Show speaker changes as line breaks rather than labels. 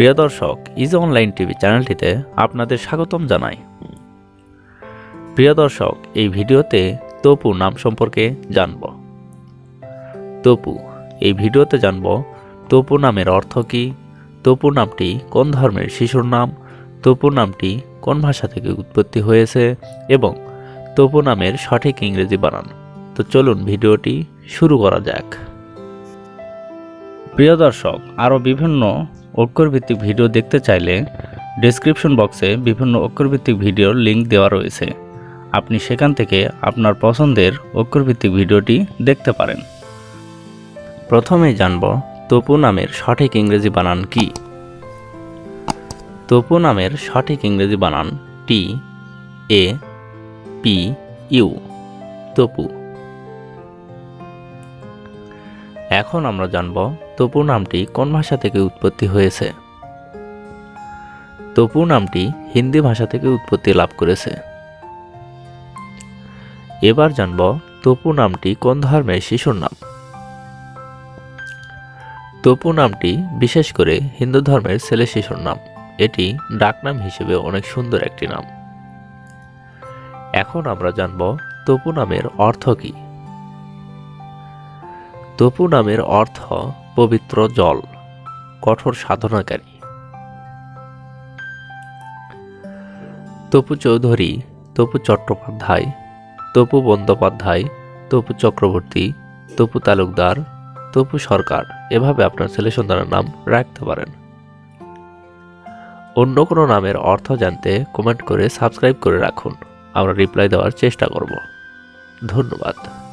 প্রিয় দর্শক is online TV চ্যানেলটিতে আপনাদের স্বাগতম জানাই। প্রিয় দর্শক, এই ভিডিওতে তপু নাম সম্পর্কে জানব। তপু, এই ভিডিওতে জানব তপু নামের অর্থ কী তপু নামটি কোন ধর্মের শিশুর নাম তপু নামটি কোন ভাষা থেকে উৎপত্তি হয়েছে এবং তপু নামের সঠিক ইংরেজি বানান। তো চলুন ভিডিওটি শুরু করা যাক। প্রিয় দর্শক, আরও বিভিন্ন অক্ষরভিত্তিক ভিডিও দেখতে চাইলে ডেসক্রিপশন বক্সে বিভিন্ন অক্ষরভিত্তিক ভিডিওর লিঙ্ক দেওয়া রয়েছে। আপনি সেখান থেকে আপনার পছন্দের অক্ষরভিত্তিক ভিডিওটি দেখতে পারেন। প্রথমেই জানব তপু নামের সঠিক ইংরেজি বানান কি? তপু নামের সঠিক ইংরেজি বানান T, A, P, U, Tapu. এখন আমরা জানব তপু নামটি কোন ভাষা থেকে উৎপত্তি হয়েছে। তপু নামটি হিন্দি ভাষা থেকে উৎপত্তি লাভ করেছে। এবার জানব তপু নামটি কোন ধর্মের শিশুর নাম। তপু নামটি বিশেষ করে হিন্দু ধর্মের ছেলে শিশুর নাম। এটি ডাকনাম হিসেবে অনেক সুন্দর একটি নাম। এখন আমরা জানব তপু নামের অর্থ কী। তপু নামের অর্থ পবিত্র জল, কঠোর সাধনাকারী। তপু চৌধুরী, তপু চট্টোপাধ্যায়, তপু বন্দ্যোপাধ্যায়, তপু চক্রবর্তী, তপু তালুকদার, তপু সরকার, এভাবে আপনার ছেলে সন্তানের নাম রাখতে পারেন। অন্য কোনো নামের অর্থ জানতে কমেন্ট করে সাবস্ক্রাইব করে রাখুন। আমরা রিপ্লাই দেওয়ার চেষ্টা করব। ধন্যবাদ।